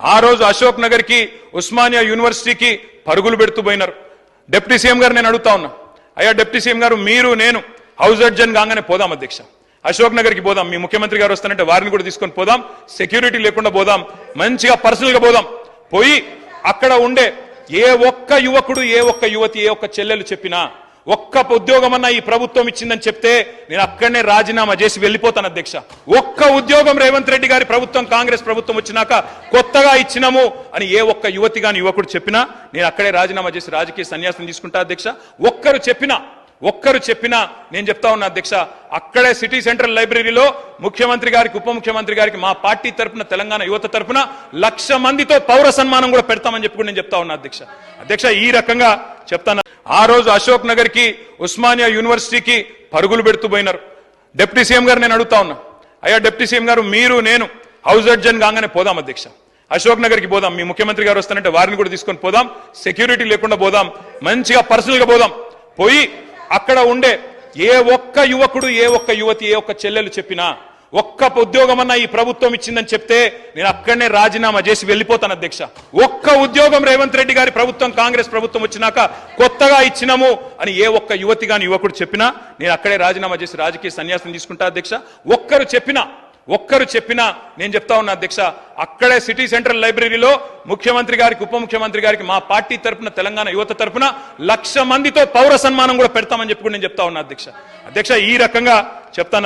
ఆ రోజు అశోక్ నగర్కి ఉస్మానియా యూనివర్సిటీకి పరుగులు పెడుతూ పోయినారు. డిప్యూటీ సీఎం గారు నేను అడుగుతా ఉన్నా అయ్యా డిప్యూటీ సీఎం గారు మీరు నేను హౌస్ అడ్జన్ కాగానే పోదాం అధ్యక్ష. అశోక్ నగర్కి పోదాం మీ ముఖ్యమంత్రి గారు వస్తానంటే వారిని కూడా తీసుకొని పోదాం సెక్యూరిటీ లేకుండా పోదాం మంచిగా పర్సనల్గా పోదాం. పోయి అక్కడ ఉండే ఏ ఒక్క యువకుడు ఏ ఒక్క యువతి ఏ ఒక్క చెల్లెలు చెప్పినా ఒక్క ఉద్యోగం అన్న ఈ ప్రభుత్వం ఇచ్చిందని చెప్తే నేను అక్కడనే రాజీనామా చేసి వెళ్ళిపోతాను అధ్యక్ష. ఒక్క ఉద్యోగం రేవంత్ రెడ్డి గారి ప్రభుత్వం కాంగ్రెస్ ప్రభుత్వం వచ్చినాక కొత్తగా ఇచ్చినాము అని ఏ ఒక్క యువతి కాని యువకుడు చెప్పినా నేను అక్కడే రాజీనామా చేసి రాజకీయ సన్యాసం తీసుకుంటా అధ్యక్ష. ఒక్కరు చెప్పినా ఒక్కరు చెప్పినా నేను చెప్తా ఉన్నా అధ్యక్ష అక్కడే సిటీ సెంట్రల్ లైబ్రరీలో ముఖ్యమంత్రి గారికి ఉప ముఖ్యమంత్రి గారికి మా పార్టీ తరపున తెలంగాణ యువత తరఫున లక్ష మందితో పౌర సన్మానం కూడా పెడతామని చెప్పి నేను చెప్తా ఉన్నా అధ్యక్ష. అధ్యక్ష ఈ రకంగా చెప్తాను. ఆ రోజు అశోక్ నగర్కి ఉస్మానియా యూనివర్సిటీకి పరుగులు పెడుతూ పోయినారు. డిప్యూటీ సీఎం గారు నేను అడుగుతా ఉన్నా. అయ్యా డిప్యూటీ సీఎం గారు మీరు నేను హౌస్ అడ్జన్ కాగానే పోదాం అధ్యక్ష. అశోక్ నగర్కి పోదాం. మీ ముఖ్యమంత్రి గారు వస్తానంటే వారిని కూడా తీసుకొని పోదాం. సెక్యూరిటీ లేకుండా పోదాం. మంచిగా పర్సనల్గా పోదాం. పోయి అక్కడ ఉండే ఏ ఒక్క యువకుడు ఏ ఒక్క యువతి ఏ ఒక్క చెల్లెలు చెప్పినా ఒక్క ఉద్యోగం అన్న ఈ ప్రభుత్వం ఇచ్చిందని చెప్తే నేను అక్కడనే రాజీనామా చేసి వెళ్ళిపోతాను అధ్యక్ష. ఒక్క ఉద్యోగం రేవంత్ రెడ్డి గారి ప్రభుత్వం కాంగ్రెస్ ప్రభుత్వం వచ్చినాక కొత్తగా ఇచ్చినాము అని ఏ ఒక్క యువతి కానీ యువకుడు చెప్పినా నేను అక్కడే రాజీనామా చేసి రాజకీయ సన్యాసం తీసుకుంటా అధ్యక్ష. ఒక్కరు చెప్పినా ఒక్కరు చెప్పినా నేను చెప్తా ఉన్నా అధ్యక్ష అక్కడే సిటీ సెంట్రల్ లైబ్రరీలో ముఖ్యమంత్రి గారికి ఉప ముఖ్యమంత్రి గారికి మా పార్టీ తరపున తెలంగాణ యువత తరపున లక్ష మందితో పౌర సన్మానం కూడా పెడతామని చెప్పి నేను చెప్తా ఉన్నా అధ్యక్ష. అధ్యక్ష ఈ రకంగా చెప్తాను